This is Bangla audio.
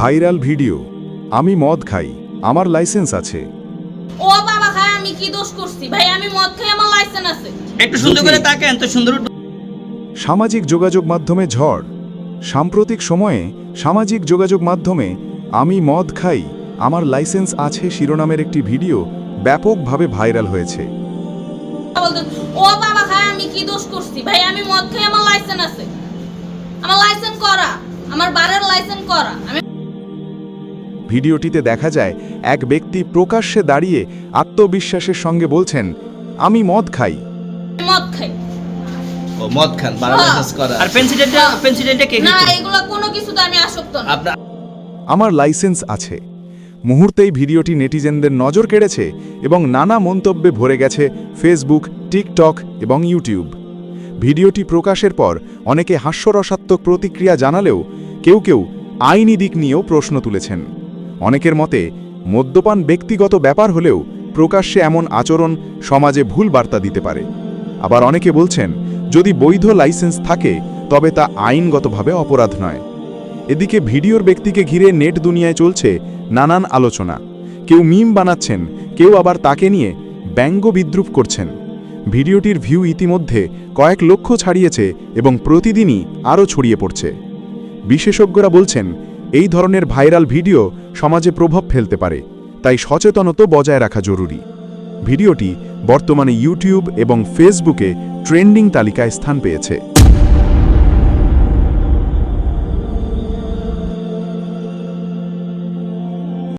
Viral video. আমি মদ খাই আমার লাইসেন্স আছে। ও বাবা খায় আমি কি দোষ করছি? ভাই আমি মদ খাই আমার লাইসেন্স আছে। একটু সুন্দর করে তাকেন তো সুন্দর সামাজিক যোগাযোগ মাধ্যমে ঝড়। সাম্প্রতিক সময়ে সামাজিক যোগাযোগ মাধ্যমে আমি মদ খাই আমার লাইসেন্স আছে শিরোনামের একটি ভিডিও ব্যাপকভাবে ভাইরাল হয়েছে। ও বাবা খায় আমি কি দোষ করছি? ভাই আমি মদ খাই আমার লাইসেন্স আছে। আমার লাইসেন্স করা আমার বারের লাইসেন্স করা। আমি ভিডিওটিতে দেখা যায় এক ব্যক্তি প্রকাশ্যে দাঁড়িয়ে আত্মবিশ্বাসের সঙ্গে বলছেন আমি মদ খাই। মদ খাই। ও মদ খান হ্যাঁ। করা। আর পেন্সিলটা কে না এগুলো কোনো কিছুতে আমি আসক্ত না। আমার লাইসেন্স আছে। মুহূর্তেই ভিডিওটি নেটিজেনদের নজর কেড়েছে এবং নানা মন্তব্যে ভরে গেছে ফেসবুক টিকটক এবং ইউটিউব। ভিডিওটি প্রকাশের পর অনেকে হাস্যরসাত্মক প্রতিক্রিয়া জানালেও কেউ কেউ আইনি দিক নিয়েও প্রশ্ন তুলেছেন। অনেকের মতে, মদ্যপান ব্যক্তিগত ব্যাপার হলেও প্রকাশ্যে এমন আচরণ সমাজে ভুল বার্তা দিতে পারে। আবার অনেকে বলছেন, যদি বৈধ লাইসেন্স থাকে, তবে তা আইনগতভাবে অপরাধ নয়। এদিকে ভিডিওর ব্যক্তিকে ঘিরে নেট দুনিয়ায় চলছে নানান আলোচনা। কেউ মিম বানাচ্ছেন, কেউ আবার তাকে নিয়ে ব্যঙ্গ বিদ্রুপ করছেন। ভিডিওটির ভিউ ইতিমধ্যে কয়েক লক্ষ ছাড়িয়েছে এবং প্রতিদিনই আরও ছড়িয়ে পড়ছে। বিশেষজ্ঞরা বলছেন এই ধরনের ভাইরাল ভিডিও সমাজে প্রভাব ফেলতে পারে, তাই সচেতনতা বজায় রাখা জরুরি। ভিডিওটি বর্তমানে ইউটিউব এবং ফেসবুকে ট্রেন্ডিং তালিকায় স্থান পেয়েছে।